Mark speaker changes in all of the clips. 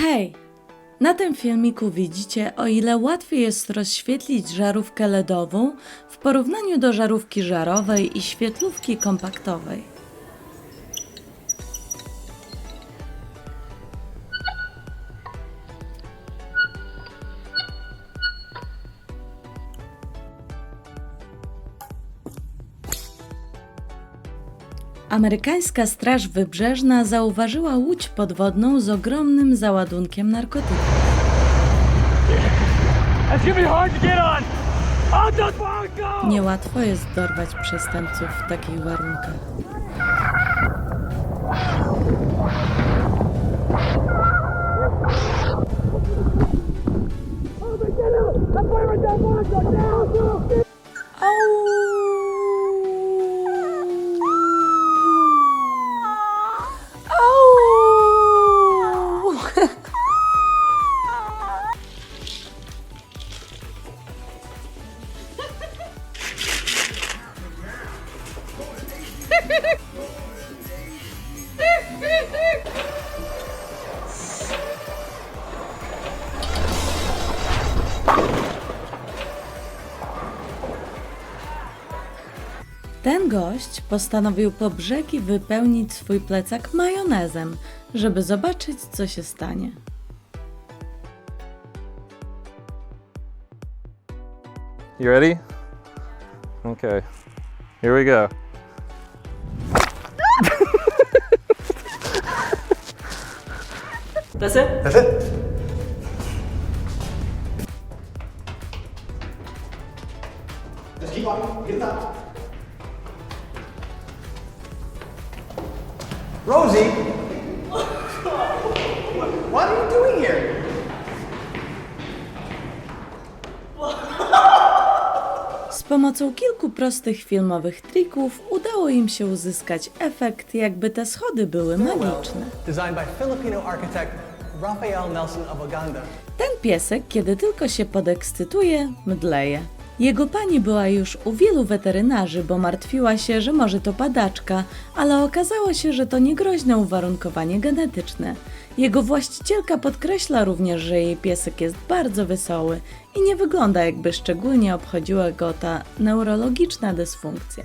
Speaker 1: Hej! Na tym filmiku widzicie, o ile łatwiej jest rozświetlić żarówkę LEDową w porównaniu do żarówki żarowej i świetlówki kompaktowej. Amerykańska Straż Wybrzeżna zauważyła łódź podwodną z ogromnym załadunkiem narkotyków. Niełatwo jest dorwać przestępców w takich warunkach. Ten gość postanowił po brzegi wypełnić swój plecak majonezem, żeby zobaczyć, co się stanie.
Speaker 2: You ready? Okay. Here we go.
Speaker 3: That's it?
Speaker 4: That's it. Just keep on. Get it Rosie! what are you doing here?
Speaker 1: Z pomocą kilku prostych filmowych trików udało im się uzyskać efekt, jakby te schody były magiczne.
Speaker 5: designed by Filipino architect Rafael Nelson of Uganda.
Speaker 1: Ten piesek, kiedy tylko się podekscytuje, mdleje. Jego pani była już u wielu weterynarzy, bo martwiła się, że może to padaczka, ale okazało się, że to niegroźne uwarunkowanie genetyczne. Jego właścicielka podkreśla również, że jej piesek jest bardzo wesoły i nie wygląda jakby szczególnie obchodziła go ta neurologiczna dysfunkcja.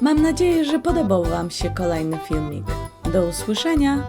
Speaker 1: Mam nadzieję, że podobał Wam się kolejny filmik. Do usłyszenia!